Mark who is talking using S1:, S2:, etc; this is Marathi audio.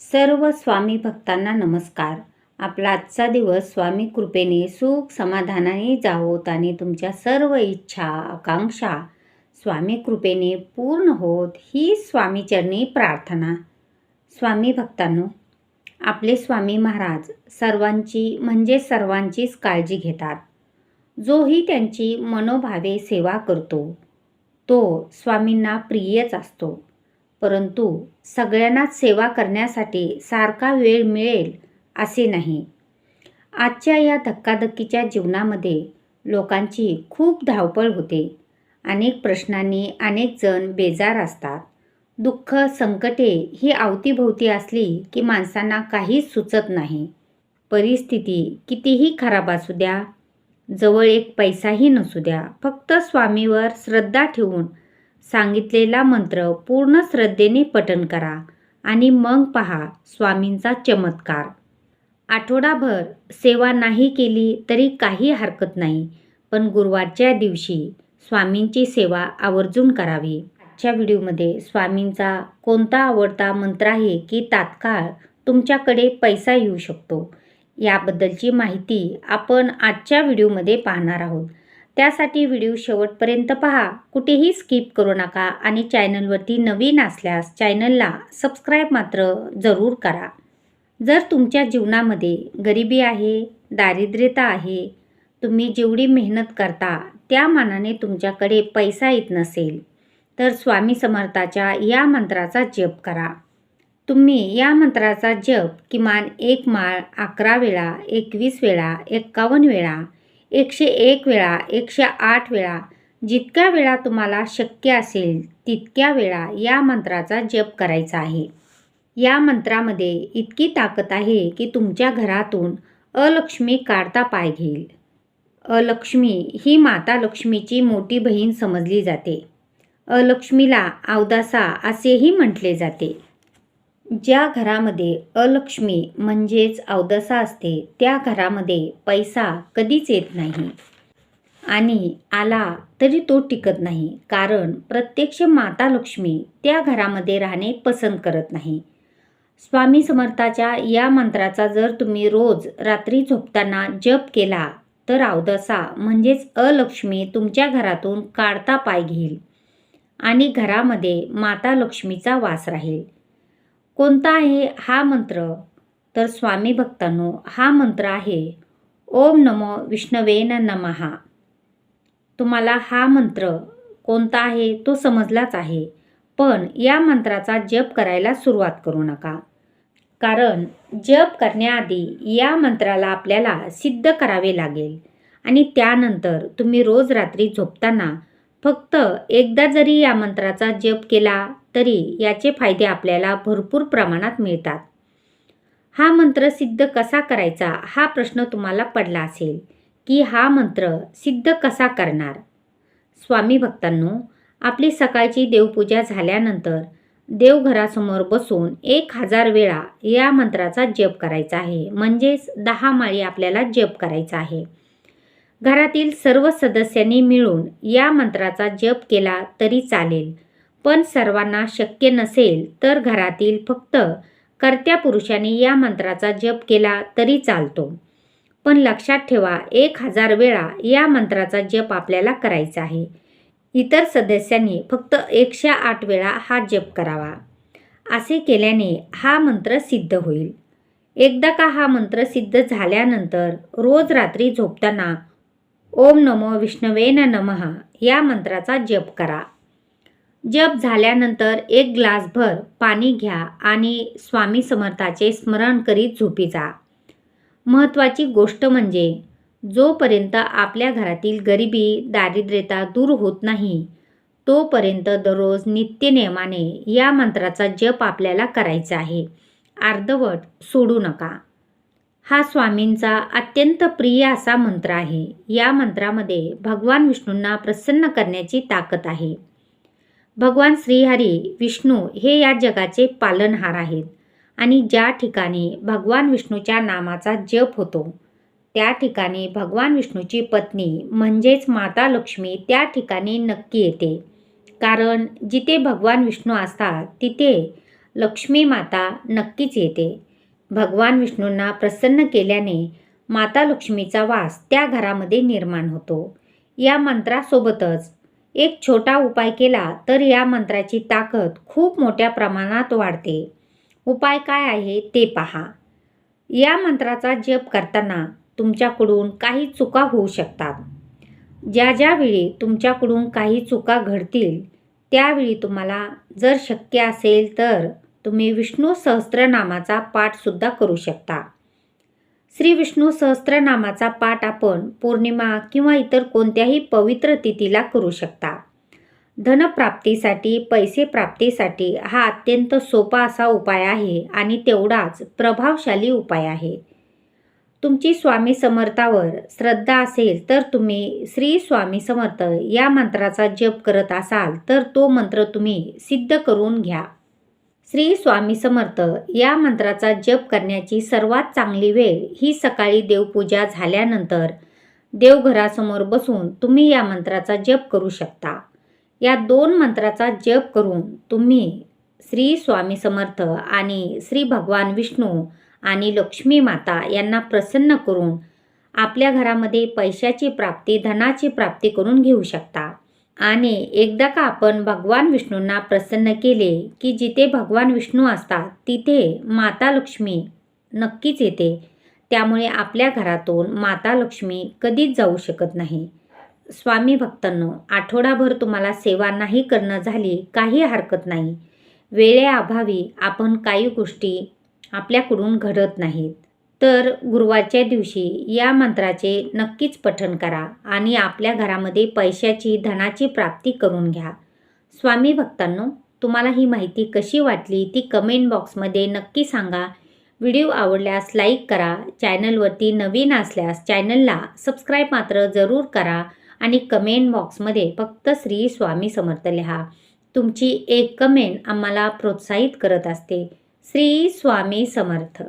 S1: सर्व स्वामी भक्तांना नमस्कार. आपला आजचा दिवस स्वामी कृपेने सुख समाधानाने जावोत आणि तुमच्या सर्व इच्छा आकांक्षा स्वामी कृपेने पूर्ण होत ही स्वामीचरणी प्रार्थना. स्वामी भक्तांनो आपले स्वामी महाराज सर्वांची म्हणजे सर्वांचीच काळजी घेतात. जोही त्यांची मनोभावे सेवा करतो. तो स्वामींना प्रियच असतो. परंतु सगळ्यांनाच सेवा करण्यासाठी सारखा वेळ मिळेल असे नाही. आजच्या या धक्काधक्कीच्या जीवनामध्ये लोकांची खूप धावपळ होते. अनेक प्रश्नांनी अनेक जण बेजार असतात. दुःख संकटे ही अवतीभोवती असली की माणसांना काहीच सुचत नाही. परिस्थिती कितीही खराब असू द्या जवळ एक पैसाही नसू द्या फक्त स्वामीवर श्रद्धा ठेवून सांगितलेला मंत्र पूर्ण श्रद्धेने पठण करा आणि मग पहा स्वामींचा चमत्कार. आठवडाभर सेवा नाही केली तरी काही हरकत नाही पण गुरुवारच्या दिवशी स्वामींची सेवा आवर्जून करावी. आजच्या व्हिडिओमध्ये स्वामींचा कोणता आवडता मंत्र आहे की तात्काळ तुमच्याकडे पैसा येऊ शकतो याबद्दलची माहिती आपण आजच्या व्हिडिओमध्ये पाहणार आहोत. त्यासाठी व्हिडिओ शेवटपर्यंत पहा. कुठेही स्किप करू नका आणि चॅनलवरती नवीन असल्यास चॅनलला सबस्क्राईब मात्र जरूर करा. जर तुमच्या जीवनामध्ये गरिबी आहे दारिद्र्यता आहे तुम्ही जेवढी मेहनत करता त्या मानाने तुमच्याकडे पैसा येत नसेल तर स्वामी समर्थाच्या या मंत्राचा जप करा. तुम्ही या मंत्राचा जप किमान एक माळ अकरा वेळा एकवीस वेळा एक्कावन्न वेळा एकशे एक वेळा एकशे आठ वेळा जितक्या वेळा तुम्हाला शक्य असेल तितक्या वेळा या मंत्राचा जप करायचा आहे. या मंत्रामध्ये इतकी ताकद आहे की तुमच्या घरातून अलक्ष्मी काढता पाय घेईल. अलक्ष्मी ही माता लक्ष्मीची मोठी बहीण समजली जाते. अलक्ष्मीला अवदासा असेही म्हटले जाते. ज्या घरामध्ये अलक्ष्मी म्हणजेच अवदसा असते त्या घरामध्ये पैसा कधीच येत नाही. आणि आला तरी तो टिकत नाही कारण प्रत्यक्ष माता लक्ष्मी त्या घरामध्ये राहणे पसंत करत नाही. स्वामी समर्थाच्या या मंत्राचा जर तुम्ही रोज रात्री झोपताना जप केला तर अवदसा म्हणजेच अलक्ष्मी तुमच्या घरातून काढता पाय घेईल आणि घरामध्ये माता लक्ष्मीचा वास राहील. कोणता आहे हा मंत्र तर स्वामी भक्तांनो हा मंत्र आहे ओम नमो विष्णवेन नमहा. तुम्हाला हा मंत्र कोणता आहे तो समजलाच आहे पण या मंत्राचा जप करायला सुरुवात करू नका. कारण जप करण्याआधी या मंत्राला आपल्याला सिद्ध करावे लागेल. आणि त्यानंतर तुम्ही रोज रात्री झोपताना फक्त एकदा जरी या मंत्राचा जप केला तरी याचे फायदे आपल्याला भरपूर प्रमाणात मिळतात. हा मंत्र सिद्ध कसा करायचा हा प्रश्न तुम्हाला पडला असेल की हा मंत्र सिद्ध कसा करणार? स्वामी भक्तांनो आपली सकाळची देवपूजा झाल्यानंतर देवघरासमोर बसून एक हजार वेळा या मंत्राचा जप करायचा आहे. म्हणजेच दहा माळी आपल्याला जप करायचा आहे. घरातील सर्व सदस्यांनी मिळून या मंत्राचा जप केला तरी चालेल. पण सर्वांना शक्य नसेल तर घरातील फक्त कर्त्या पुरुषांनी या मंत्राचा जप केला तरी चालतो. पण लक्षात ठेवा एक हजार वेळा या मंत्राचा जप आपल्याला करायचा आहे. इतर सदस्यांनी फक्त एकशे आठ वेळा हा जप करावा. असे केल्याने हा मंत्र सिद्ध होईल. एकदा का हा मंत्र सिद्ध झाल्यानंतर रोज रात्री झोपताना ओम नमो विष्णवेन नमः या मंत्राचा जप करा. जप झाल्यानंतर एक ग्लासभर पाणी घ्या आणि स्वामी समर्थाचे स्मरण करीत झोपी जा. महत्त्वाची गोष्ट म्हणजे जोपर्यंत आपल्या घरातील गरिबी दारिद्र्यता दूर होत नाही तोपर्यंत दररोज नित्यनियमाने या मंत्राचा जप आपल्याला करायचा आहे. अर्धवट सोडू नका. हा स्वामींचा अत्यंत प्रिय असा मंत्र आहे. या मंत्रामध्ये भगवान विष्णूंना प्रसन्न करण्याची ताकद आहे. भगवान श्रीहरी विष्णू हे या जगाचे पालनहार आहेत आणि ज्या ठिकाणी भगवान विष्णूच्या नामाचा जप होतो त्या ठिकाणी भगवान विष्णूची पत्नी म्हणजेच माता लक्ष्मी त्या ठिकाणी नक्की येते. कारण जिथे भगवान विष्णू असतात तिथे लक्ष्मी माता नक्कीच येते. भगवान विष्णूंना प्रसन्न केल्याने माता लक्ष्मीचा वास त्या घरामध्ये निर्माण होतो. या मंत्रासोबतच एक छोटा उपाय केला तर या मंत्राची ताकद खूप मोठ्या प्रमाणात वाढते. उपाय काय आहे ते पहा. या मंत्राचा जप करताना तुमच्याकडून काही चुका होऊ शकतात. ज्या ज्यावेळी तुमच्याकडून काही चुका घडतील त्यावेळी तुम्हाला जर शक्य असेल तर तुम्ही विष्णू सहस्त्रनामाचा पाठसुद्धा करू शकता. श्री विष्णू सहस्त्रनामाचा पाठ आपण पौर्णिमा किंवा इतर कोणत्याही पवित्र तिथीला करू शकता. धनप्राप्तीसाठी पैसे प्राप्तीसाठी हा अत्यंत सोपा असा उपाय आहे आणि तेवढाच प्रभावशाली उपाय आहे. तुमची स्वामी समर्थावर श्रद्धा असेल तर तुम्ही श्री स्वामी समर्थ या मंत्राचा जप करत असाल तर तो मंत्र तुम्ही सिद्ध करून घ्या. श्री स्वामी समर्थ. या मंत्राचा जप करण्याची सर्वात चांगली वेळ ही सकाळी देवपूजा झाल्यानंतर. देवघरासमोर बसून तुम्ही या मंत्राचा जप करू शकता. या दोन मंत्राचा जप करून तुम्ही श्री स्वामी समर्थ आणि श्री भगवान विष्णू आणि लक्ष्मी माता यांना प्रसन्न करून आपल्या घरामध्ये पैशाची प्राप्ती धनाची प्राप्ती करून घेऊ शकता. आणि एकदा का आपण भगवान विष्णूंना प्रसन्न केले की जिथे भगवान विष्णू असतात तिथे माता लक्ष्मी नक्कीच येते. त्यामुळे आपल्या घरातून माता लक्ष्मी कधीच जाऊ शकत नाही. स्वामी भक्तांनो आठवडाभर तुम्हाला सेवा नाही करणं झाली काही हरकत नाही. वेळेअभावी आपण काही गोष्टी आपल्याकडून घडत नाहीत. तर गुरुवारच्या दिवशी या मंत्राचे नक्कीच पठण करा आणि आपल्या घरामध्ये पैशाची धनाची प्राप्ती करून घ्या. स्वामी भक्तांनो तुम्हाला ही माहिती कशी वाटली ती कमेंट बॉक्समध्ये नक्की सांगा. व्हिडिओ आवडल्यास लाईक करा. चॅनलवरती नवीन असल्यास चॅनलला सबस्क्राईब मात्र जरूर करा आणि कमेंट बॉक्समध्ये फक्त श्री स्वामी समर्थ लिहा. तुमची एक कमेंट आम्हाला प्रोत्साहित करत असते. श्री स्वामी समर्थ.